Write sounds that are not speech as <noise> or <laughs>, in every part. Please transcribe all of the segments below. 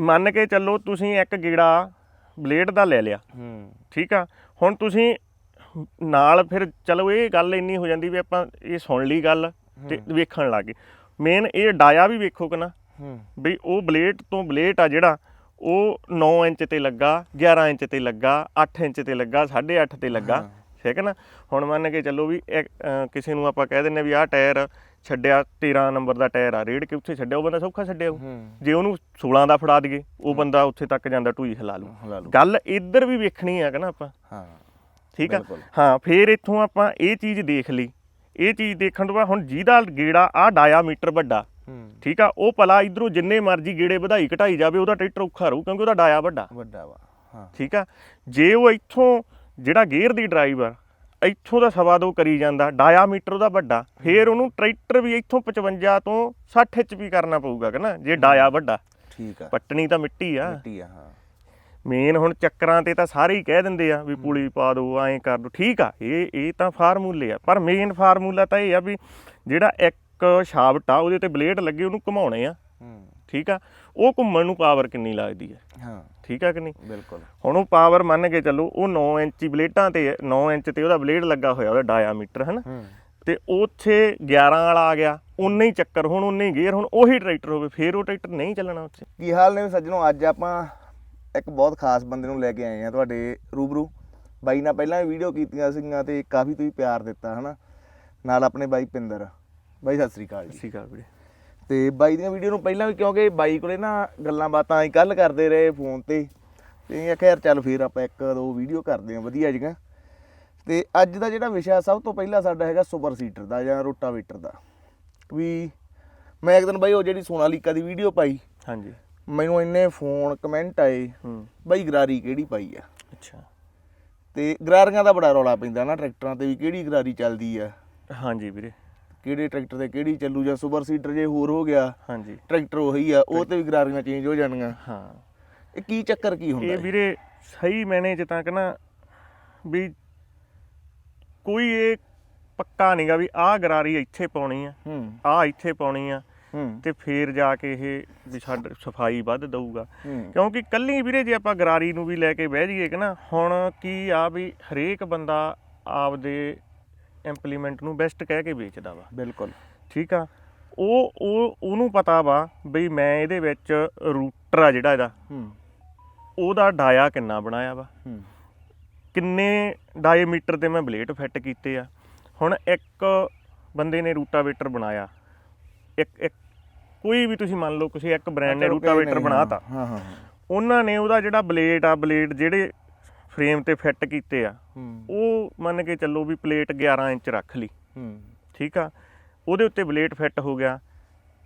ਮੰਨ ਕੇ ਚੱਲੋ ਤੁਸੀਂ ਇੱਕ ਗੇੜਾ ਬਲੇਡ ਦਾ ਲੈ ਲਿਆ। ਹੂੰ। ਠੀਕ ਆ? ਹੁਣ ਤੁਸੀਂ ਨਾਲ ਫਿਰ ਚਲੋ ਇਹ ਗੱਲ ਇੰਨੀ ਹੋ ਜਾਂਦੀ ਵੀ ਆਪਾਂ ਇਹ ਸੁਣ ਲਈ ਗੱਲ ਤੇ ਵੇਖਣ ਲੱਗੇ ਮੇਨ ਇਹ ਡਾਇਆ ਵੀ ਵੇਖੋ ਕਿ ਨਾ। ਹੂੰ। ਵੀ ਉਹ ਬਲੇਡ ਤੋਂ ਬਲੇਡ ਆ ਜਿਹੜਾ ਉਹ 9 ਇੰਚ ਤੇ ਲੱਗਾ 11 ਇੰਚ ਤੇ ਲੱਗਾ 8 ਇੰਚ ਤੇ ਲੱਗਾ 8.5 ਤੇ ਲੱਗਾ। ਠੀਕ ਹੈ ਨਾ? ਹੁਣ ਮੰਨ ਕੇ ਚੱਲੋ ਵੀ ਕਿਸੇ ਨੂੰ ਆਪਾਂ ਕਹਿ ਦਿੰਨੇ ਵੀ ਆਹ ਟਾਇਰ ਛੱਡਿਆ 13 ਨੰਬਰ ਦਾ ਟਾਇਰ ਆ ਰੇਡ ਕੇ ਉੱਥੇ ਛੱਡਿਆ ਉਹ ਬੰਦਾ ਸੌਖਾ ਛੱਡਿਆ ਜੇ ਉਹਨੂੰ 16 ਦਾ ਫੜਾ ਦਈਏ ਉਹ ਬੰਦਾ ਉੱਥੇ ਤੱਕ ਜਾਂਦਾ ਟੂਈ ਹਿਲਾ ਲੂ। ਗੱਲ ਇੱਧਰ ਵੀ ਵੇਖਣੀ ਆ ਕਿ ਨਾ ਆਪਾਂ? ਹਾਂ ਠੀਕ ਆ। ਹਾਂ ਫੇਰ ਇੱਥੋਂ ਆਪਾਂ ਇਹ ਚੀਜ਼ ਦੇਖ ਲਈ। ਇਹ ਚੀਜ਼ ਦੇਖਣ ਤੋਂ ਬਾਅਦ ਹੁਣ ਜਿਹਦਾ ਗੇੜਾ ਆ ਡਾਇਆਮੀਟਰ ਵੱਡਾ ਠੀਕ ਆ? ਉਹ ਭਲਾ ਇਧਰੋਂ ਜਿੰਨੇ ਮਰਜ਼ੀ ਗੇੜੇ ਵਧਾਈ ਘਟਾਈ ਜਾਵੇ ਉਹਦਾ ਟਰੈਕਟਰ ਔਖਾ ਰਹੂ ਕਿਉਂਕਿ ਉਹਦਾ ਡਾਇਆ ਵੱਡਾ। ਵੱਡਾ ਵਾ ਹਾਂ। ਠੀਕ ਆ? ਜੇ ਉਹ ਇੱਥੋਂ ਜਿਹੜਾ ਗੇਅਰ ਦੀ ਡਰਾਈਵਰ ਇੱਥੋਂ ਦਾ ਸਵਾ ਦੋ ਕਰੀ ਜਾਂਦਾ ਡਾਇਆਮੀਟਰ ਉਹਦਾ ਵੱਡਾ ਫੇਰ ਉਹਨੂੰ ਟਰੈਕਟਰ ਵੀ ਇੱਥੋਂ 55 ਤੋਂ 60 HP ਕਰਨਾ ਪਊਗਾ ਕਿ ਨਾ ਜੇ ਡਾਇਆ ਵੱਡਾ। ਠੀਕ ਆ। ਪੱਟਣੀ ਤਾਂ ਮਿੱਟੀ ਆ। ਮਿੱਟੀ ਆ ਹਾਂ। ਮੇਨ ਹੁਣ ਚੱਕਰਾਂ ਤੇ ਤਾਂ ਸਾਰੇ ਹੀ ਕਹਿ ਦਿੰਦੇ ਆ ਵੀ ਪੁਲੀ ਪਾ ਦਿਓ ਐਂ ਕਰ ਦਿਓ ਠੀਕ ਆ ਇਹ ਇਹ ਤਾਂ ਫਾਰਮੂਲੇ ਆ। ਪਰ ਮੇਨ ਫਾਰਮੂਲਾ ਤਾਂ ਇਹ ਆ ਵੀ ਜਿਹੜਾ ਇੱਕ ਸ਼ਾਫਟ ਆ ਉਹਦੇ ਤੇ ਬਲੇਡ ਲੱਗੇ ਉਹਨੂੰ ਘੁਮਾਉਣੇ ਆ। ਹੂੰ ਠੀਕ ਆ? ਉਹ ਘੁੰਮਣ ਨੂੰ ਪਾਵਰ ਕਿੰਨੀ ਲੱਗਦੀ ਹੈ ਹਾਂ। ਠੀਕ ਆ ਕਿ ਨਹੀਂ? ਬਿਲਕੁਲ। ਹੁਣ ਉਹ ਪਾਵਰ ਮੰਨ ਕੇ ਚੱਲੋ ਉਹ 9 ਇੰਚੀ ਬਲੇਡਾਂ ਤੇ 9 ਇੰਚ ਤੇ ਉਹਦਾ ਬਲੇਡ ਲੱਗਾ ਹੋਇਆ ਉਹਦਾ ਡਾਇਆਮੀਟਰ ਹਨਾ? ਤੇ ਉੱਥੇ 11 ਵਾਲਾ ਆ ਗਿਆ ਉਨੇ ਹੀ ਚੱਕਰ ਹੁਣ ਉਨੇ ਹੀ ਗੇਅਰ ਹੁਣ ਉਹੀ ਟਰੈਕਟਰ ਹੋਵੇ ਫੇਰ ਉਹ ਟਰੈਕਟਰ ਨਹੀਂ ਚੱਲਣਾ ਉੱਥੇ। ਕੀ ਹਾਲ ਨੇ ਸੱਜਣੋ? ਅੱਜ ਆਪਾਂ ਇੱਕ ਬਹੁਤ ਖਾਸ ਬੰਦੇ ਨੂੰ ਲੈ ਕੇ ਆਏ ਆ ਤੁਹਾਡੇ ਰੂਬਰੂ। ਬਾਈ ਨਾਲ ਪਹਿਲਾਂ ਵੀ ਵੀਡੀਓ ਕੀਤੀਆਂ ਸੀਗੀਆਂ ਤੇ ਕਾਫੀ ਤੁਸੀਂ ਪਿਆਰ ਦਿੱਤਾ ਹਨਾ? ਨਾਲ ਆਪਣੇ ਬਾਈ ਪਿੰਦਰ। ਬਾਈ ਸਤਿ ਸ੍ਰੀ ਅਕਾਲ ਜੀ। ਠੀਕ ਆ ਵੀਰੇ। ਤੇ ਬਾਈ ਦੀਆਂ ਵੀਡੀਓ ਨੂੰ ਪਹਿਲਾਂ ਵੀ ਕਿਉਂਕਿ ਬਾਈ ਕੋਲੇ ਨਾ ਗੱਲਾਂ ਬਾਤਾਂ ਅਸੀਂ ਕੱਲ ਕਰਦੇ ਰਹੇ ਫੋਨ ਤੇ ਤੇ ਆਖਿਆ ਯਾਰ ਚੱਲ ਫੇਰ ਆਪਾਂ ਇੱਕ ਦੋ ਵੀਡੀਓ ਕਰਦੇ ਆ ਵਧੀਆ ਜੀਆਂ ਤੇ ਅੱਜ ਦਾ ਜਿਹੜਾ ਵਿਸ਼ਾ ਸਭ ਤੋਂ ਪਹਿਲਾਂ ਸਾਡਾ ਹੈਗਾ ਸੁਪਰ ਸੀਟਰ ਦਾ ਜਾਂ ਰੋਟਾਵੇਟਰ ਦਾ। ਵੀ ਮੈਂ ਇੱਕ ਦਿਨ ਬਾਈ ਉਹ ਜਿਹੜੀ ਸੋਨਾਲੀਕਾ ਦੀ ਵੀਡੀਓ ਪਾਈ ਹਾਂਜੀ। ਮੈਨੂੰ ਇੰਨੇ ਫੋਨ ਕਮੈਂਟ ਆਏ ਹੂੰ। ਬਾਈ ਗਰਾਰੀ ਕਿਹੜੀ ਪਾਈ ਆ? ਅੱਛਾ। ਤੇ ਗਰਾਰੀਆਂ ਦਾ ਬੜਾ ਰੌਲਾ ਪੈਂਦਾ ਨਾ ਟਰੈਕਟਰਾਂ ਤੇ ਵੀ ਕਿਹੜੀ ਗਰਾਰੀ ਚੱਲਦੀ ਆ? ਹਾਂਜੀ ਵੀਰੇ। ਕਿਹੜੇ ਟਰੈਕਟਰ ਤੇ ਕਿਹੜੀ ਚੱਲੂ ਜਾਂ ਸੁਪਰ ਸੀਟਰ ਜੇ ਹੋਰ ਹੋ ਗਿਆ ਹਾਂਜੀ। ਟਰੈਕਟਰ ਉਹੀ ਆ ਉਹ ਤੇ ਵੀ ਗਰਾਰੀਆਂ ਚੇਂਜ ਹੋ ਜਾਣਗੀਆਂ। ਹਾਂ। ਇਹ ਕੀ ਚੱਕਰ ਕੀ ਹੁੰਦਾ ਇਹ? ਵੀਰੇ ਸਹੀ ਮੈਨੇ ਚ ਤਾਂ ਕਹਣਾ ਵੀ ਕੋਈ ਇਹ ਪੱਕਾ ਨਹੀਂਗਾ ਵੀ ਆਹ ਗਰਾਰੀ ਇੱਥੇ ਪਾਉਣੀ ਆ ਹੂੰ। ਆਹ ਇੱਥੇ ਪਾਉਣੀ ਆ ਹੂੰ। ਤੇ ਫੇਰ ਜਾ ਕੇ ਇਹ ਵੀ ਛੱਡ ਸਫ਼ਾਈ ਵੱਧ ਦਊਗਾ। ਕਿਉਂਕਿ ਕੱਲੀ ਵੀਰੇ ਜੇ ਆਪਾਂ ਗਰਾਰੀ ਨੂੰ ਵੀ ਲੈ ਕੇ ਬਹਿ ਜਾਈਏ ਕਿ ਨਾ ਹੁਣ ਕੀ ਆ ਵੀ ਹਰੇਕ ਬੰਦਾ ਆਪਦੇ ਇੰਪਲੀਮੈਂਟ ਨੂੰ ਬੈਸਟ ਕਹਿ ਕੇ ਵੇਚਦਾ ਵਾ। ਬਿਲਕੁਲ। ਠੀਕ ਆ? ਉਹ ਉਹ ਉਹਨੂੰ ਪਤਾ ਵਾ ਬਈ ਮੈਂ ਇਹਦੇ ਵਿੱਚ ਰੂਟਰ ਆ ਜਿਹੜਾ ਇਹਦਾ। ਹੂੰ। ਉਹਦਾ ਡਾਇਆ ਕਿੰਨਾ ਬਣਾਇਆ ਵਾ? ਹੂੰ। ਕਿੰਨੇ ਡਾਇਮੀਟਰ ਤੇ ਮੈਂ ਬਲੇਡ ਫਿੱਟ ਕੀਤੇ ਆ? ਹੁਣ ਇੱਕ ਬੰਦੇ ਨੇ ਰੂਟਾਵੇਟਰ ਬਣਾਇਆ। ਇੱਕ ਇੱਕ ਕੋਈ ਵੀ ਤੁਸੀਂ ਮੰਨ ਲਓ ਕਿਸੇ ਇੱਕ ਬ੍ਰਾਂਡ ਨੇ ਰੂਟਾਵੇਟਰ ਬਣਾਤਾ। ਹਾਂ ਹਾਂ। ਉਹਨਾਂ ਨੇ ਉਹਦਾ ਜਿਹੜਾ ਬਲੇਡ ਆ ਬਲੇਡ ਜਿਹੜੇ ਫਰੇਮ ਤੇ ਫਿੱਟ ਕੀਤੇ ਆ। ਹੂੰ। ਉਹ ਮੰਨ ਕੇ ਚੱਲੋ ਵੀ ਪਲੇਟ 11 ਇੰਚ ਰੱਖ ਲਈ। ਹੂੰ। ਠੀਕ ਆ? ਉਹਦੇ ਉੱਤੇ ਬਲੇਡ ਫਿੱਟ ਹੋ ਗਿਆ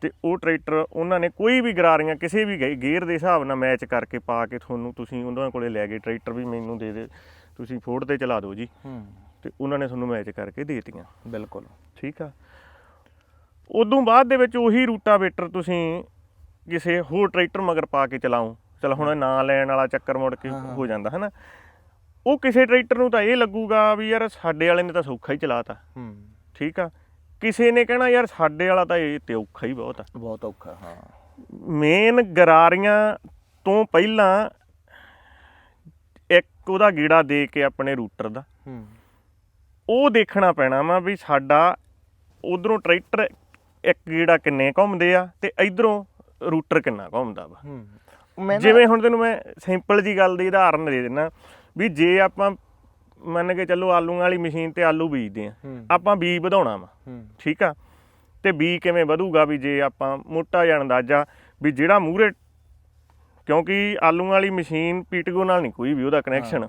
ਤੇ ਉਹ ਟਰੈਕਟਰ ਉਹਨਾਂ ਨੇ ਕੋਈ ਵੀ ਗਰਾਰੀਆਂ ਕਿਸੇ ਵੀ ਗੇਅਰ ਦੇ ਹਿਸਾਬ ਨਾਲ ਮੈਚ ਕਰਕੇ ਪਾ ਕੇ ਤੁਹਾਨੂੰ ਤੁਸੀਂ ਉਹਨਾਂ ਕੋਲੇ ਲੈ ਗਏ। ਟਰੈਕਟਰ ਵੀ ਮੈਨੂੰ ਦੇ ਦੇ। ਤੁਸੀਂ ਫੋਰਡ ਤੇ ਚਲਾ ਦਿਓ ਜੀ। ਹੂੰ। ਤੇ ਉਹਨਾਂ ਨੇ ਤੁਹਾਨੂੰ ਮੈਚ ਕਰਕੇ ਦੇ ਦਿੱਤੀਆਂ। ਬਿਲਕੁਲ। ਠੀਕ ਆ? ਉਦੋਂ ਬਾਅਦ ਦੇ ਵਿੱਚ ਉਹੀ ਰੂਟਾਵੇਟਰ ਤੁਸੀਂ ਕਿਸੇ ਹੋਰ ਟਰੈਕਟਰ ਮਗਰ ਪਾ ਕੇ ਚਲਾਓ। ਚਲ ਹੁਣ ਨਾਂ ਲੈਣ ਵਾਲਾ ਚੱਕਰ ਮੁੜ ਕੇ ਹੋ ਜਾਂਦਾ ਹਨਾ? ਉਹ ਕਿਸੇ ਟਰੈਕਟਰ ਨੂੰ ਤਾਂ ਇਹ ਲੱਗੂਗਾ ਵੀ ਯਾਰ ਸਾਡੇ ਵਾਲੇ ਨੇ ਤਾਂ ਸੌਖਾ ਹੀ ਚਲਾਤਾ। ਹੂੰ। ਠੀਕ ਆ? ਕਿਸੇ ਨੇ ਕਹਿਣਾ ਯਾਰ ਸਾਡੇ ਵਾਲਾ ਤਾਂ ਇਹ ਤੇ ਔਖਾ ਹੀ ਬਹੁਤ ਆ। ਬਹੁਤ ਔਖਾ ਹਾਂ। ਮੇਨ ਗਰਾਰੀਆਂ ਤੋਂ ਪਹਿਲਾਂ ਇੱਕ ਉਹਦਾ ਗੀੜਾ ਦੇ ਕੇ ਆਪਣੇ ਰੂਟਰ ਦਾ। ਹੂੰ। ਉਹ ਦੇਖਣਾ ਪੈਣਾ ਵਾ ਵੀ ਸਾਡਾ ਉਧਰੋਂ ਟਰੈਕਟਰ ਇੱਕ ਗੀੜਾ ਕਿੰਨੇ ਘੁੰਮਦੇ ਆ ਤੇ ਇਧਰੋਂ ਰੂਟਰ ਕਿੰਨਾ ਘੁੰਮਦਾ ਵਾ। ਹੂੰ। ਜਿਵੇਂ ਹੁਣ ਤੈਨੂੰ ਮੈਂ ਸਿੰਪਲ ਜੀ ਗੱਲ ਦੀ ਉਦਾਹਰਨ ਦੇ ਦਿੰਦਾ ਵੀ ਜੇ ਆਪਾਂ ਮੰਨ ਕੇ ਚੱਲੋ ਆਲੂਆਂ ਵਾਲੀ ਮਸ਼ੀਨ ਤੇ ਆਲੂ ਬੀਜਦੇ ਆ ਆਪਾਂ ਬੀ ਵਧਾਉਣਾ ਵਾ। ਠੀਕ ਆ? ਤੇ ਬੀ ਕਿਵੇਂ ਵਧੂਗਾ ਵੀ ਜੇ ਆਪਾਂ ਮੋਟਾ ਜਿਹਾ ਅੰਦਾਜ਼ਾ ਵੀ ਜਿਹੜਾ ਮੂਹਰੇ ਕਿਉਂਕਿ ਆਲੂਆਂ ਵਾਲੀ ਮਸ਼ੀਨ ਪੀਟਗੋ ਨਾਲ ਨਹੀਂ ਕੋਈ ਵੀ ਉਹਦਾ ਕਨੈਕਸ਼ਨ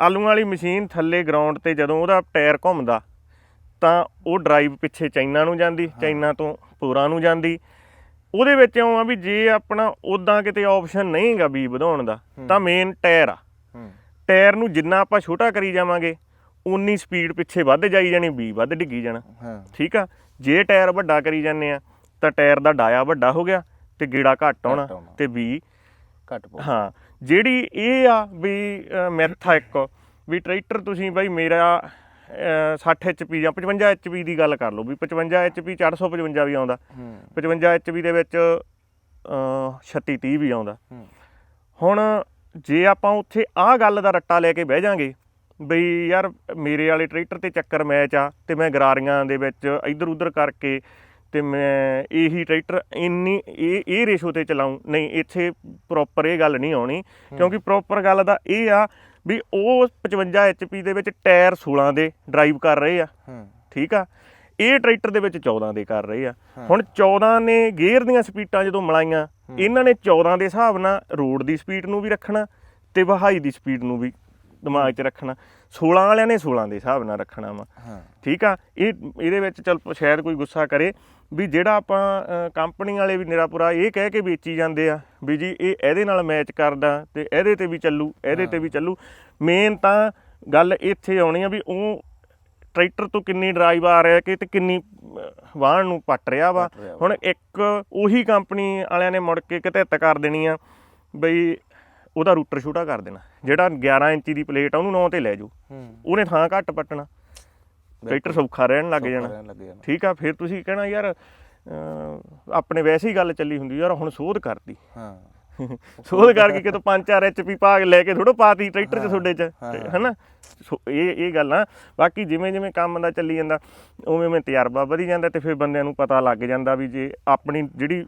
ਆਲੂਆਂ ਵਾਲੀ ਮਸ਼ੀਨ ਥੱਲੇ ਗਰਾਊਂਡ ਤੇ ਜਦੋਂ ਉਹਦਾ ਟਾਇਰ ਘੁੰਮਦਾ ਤਾਂ ਉਹ ਡਰਾਈਵ ਪਿੱਛੇ ਚਾਈਨਾ ਨੂੰ ਜਾਂਦੀ ਚਾਈਨਾ ਤੋਂ ਪੂਰਾ ਨੂੰ ਜਾਂਦੀ। ਉਹਦੇ ਵਿੱਚ ਇਉਂ ਆ ਵੀ ਜੇ ਆਪਣਾ ਉਦਾਂ ਕਿਤੇ ਆਪਸ਼ਨ ਨਹੀਂਗਾ ਬੀ ਵਧਾਉਣ ਦਾ ਤਾਂ ਮੇਨ ਟਾਇਰ ਆ। ਟਾਇਰ ਨੂੰ ਜਿੰਨਾ ਆਪਾਂ ਛੋਟਾ ਕਰੀ ਜਾਵਾਂਗੇ ਉਨੀ ਸਪੀਡ ਪਿੱਛੇ ਵੱਧ ਜਾਈ ਜਾਣੀ ਬੀ ਵੱਧ ਡਿੱਗੀ ਜਾਣਾ। ਹਾਂ। ਠੀਕ ਆ? ਜੇ ਟਾਇਰ ਵੱਡਾ ਕਰੀ ਜਾਂਦੇ ਆ ਤਾਂ ਟਾਇਰ ਦਾ ਡਾਇਆ ਵੱਡਾ ਹੋ ਗਿਆ ਤੇ ਗੇੜਾ ਘੱਟ ਆਉਣਾ ਆਉਣਾ। ਤੇ ਵੀ ਘੱਟ ਪੋ ਹਾਂ ਜਿਹੜੀ ਇਹ ਆ ਵੀ ਮੈਥ ਆ ਇੱਕ ਵੀ ਟਰੈਕਟਰ ਤੁਸੀਂ ਬਾਈ ਮੇਰਾ ਅਹ, 60 HP ਜਾਂ 55 HP ਦੀ ਗੱਲ ਕਰ ਲਓ ਵੀ 55 HP 455 ਵੀ ਆਉਂਦਾ। ਹੂੰ। 55 HP ਦੇ ਵਿੱਚ ਅਹ, 36 30 ਵੀ ਆਉਂਦਾ। ਹੂੰ। ਹੁਣ ਜੇ ਆਪਾਂ ਉੱਥੇ ਆਹ ਗੱਲ ਦਾ ਰੱਟਾ ਲੈ ਕੇ ਬਹਿ ਜਾਾਂਗੇ ਬਈ ਯਾਰ ਮੇਰੇ ਵਾਲੇ ਟਰੈਕਟਰ ਤੇ ਚੱਕਰ ਮੈਚ ਆ ਤੇ ਮੈਂ ਗਰਾਰੀਆਂ ਦੇ ਵਿੱਚ ਇੱਧਰ ਉੱਧਰ ਕਰਕੇ ਤੇ ਮੈਂ ਇਹੀ ਟਰੈਕਟਰ ਇੰਨੀ ਇਹ ਇਹ ਰੇਸ਼ੋ ਤੇ ਚਲਾਉਂ ਨਹੀਂ ਇੱਥੇ ਪ੍ਰੋਪਰ ਇਹ ਗੱਲ ਨਹੀਂ ਆਉਣੀ ਕਿਉਂਕਿ ਪ੍ਰੋਪਰ ਗੱਲ ਦਾ ਇਹ ਆ ਵੀ ਉਹ 55 HP ਦੇ ਵਿੱਚ ਟਾਇਰ 16 ਦੇ ਡਰਾਈਵ ਕਰ ਰਹੇ ਆ। ਠੀਕ ਆ? ਇਹ ਟਰੈਕਟਰ ਦੇ ਵਿੱਚ 14 ਦੇ ਕਰ ਰਹੇ ਆ। ਹੁਣ 14 ਨੇ ਗੇਅਰ ਦੀਆਂ ਸਪੀਡਾਂ ਜਦੋਂ ਮਲਾਈਆਂ ਇਹਨਾਂ ਨੇ 14 ਦੇ ਹਿਸਾਬ ਨਾਲ ਰੋਡ ਦੀ ਸਪੀਡ ਨੂੰ ਵੀ ਰੱਖਣਾ ਤੇ ਵਹਾਈ ਦੀ ਸਪੀਡ ਨੂੰ ਵੀ ਦਿਮਾਗ 'ਚ ਰੱਖਣਾ। 16 ਵਾਲਿਆਂ ਨੇ 16 ਦੇ ਹਿਸਾਬ ਨਾਲ ਰੱਖਣਾ ਵਾ। ਠੀਕ ਆ? ਇਹ ਇਹਦੇ ਵਿੱਚ ਚਲ ਸ਼ਾਇਦ ਕੋਈ ਗੁੱਸਾ ਕਰੇ ਵੀ ਜਿਹੜਾ ਆਪਾਂ ਕੰਪਨੀ ਵਾਲੇ ਵੀ ਨਿਰਾਪੁਰਾ ਇਹ ਕਹਿ ਕੇ ਵੇਚੀ ਜਾਂਦੇ ਆ ਵੀ ਜੀ ਇਹ ਇਹਦੇ ਨਾਲ ਮੈਚ ਕਰਦਾ ਤੇ ਇਹਦੇ ਤੇ ਵੀ ਚੱਲੂ ਇਹਦੇ ਤੇ ਵੀ ਚੱਲੂ। ਮੇਨ ਤਾਂ ਗੱਲ ਇੱਥੇ ਆਉਣੀ ਆ ਵੀ ਉਹ ਟਰੈਕਟਰ ਤੋਂ ਕਿੰਨੀ ਡਰਾਈਵ ਆ ਰਿਹਾ ਕਿ ਤੇ ਕਿੰਨੀ ਵਾਹਣ ਨੂੰ ਪੱਟ ਰਿਹਾ ਵਾ। ਹੁਣ ਇੱਕ ਉਹੀ ਕੰਪਨੀ ਵਾਲਿਆਂ ਨੇ ਮੁੜ ਕੇ ਕਿਤੇ ਹੱਤ ਕਰ ਦੇਣੀ ਆ ਬਈ ਉਹਦਾ ਰੂਟਰ ਛੋਟਾ ਕਰ ਦੇਣਾ। ਜਿਹੜਾ 11 ਇੰਚੀ ਦੀ ਪਲੇਟ ਆ ਉਹਨੂੰ 9 ਤੇ ਲੈ ਜਾਓ। ਉਹਨੇ ਥਾਂ ਘੱਟ ਪੱਟਣਾ। ਟਰੈਕਟਰ ਸੌਖਾ ਰਹਿਣ ਲੱਗ ਜਾਣਾ। ਠੀਕ ਆ ਫਿਰ ਤੁਸੀਂ ਕਹਿਣਾ ਯਾਰ ਆਪਣੇ ਵੈਸੇ ਹੀ ਗੱਲ ਚੱਲੀ ਹੁੰਦੀ ਯਾਰ ਹੁਣ ਸੋਧ ਕਰਤੀ। ਹਾਂ। <laughs> ਸੋਧ ਕਰਕੇ ਕਿਤੋਂ 5-4 ਐਚਪੀ ਪਾ ਕੇ ਲੈ ਕੇ ਥੋੜਾ ਪਾਤੀ ਟਰੈਕਟਰ 'ਚ ਤੁਹਾਡੇ 'ਚ ਹਨਾ? ਸੋ ਇਹ ਇਹ ਗੱਲ ਆ। ਬਾਕੀ ਜਿਵੇਂ ਜਿਵੇਂ ਕੰਮ ਦਾ ਚੱਲੀ ਜਾਂਦਾ ਉਵੇਂ ਉਵੇਂ ਤਜਰਬਾ ਵਧੀ ਜਾਂਦਾ ਤੇ ਫਿਰ ਬੰਦਿਆਂ ਨੂੰ ਪਤਾ ਲੱਗ ਜਾਂਦਾ ਵੀ ਜੇ ਆਪਣੀ ਜਿਹੜੀ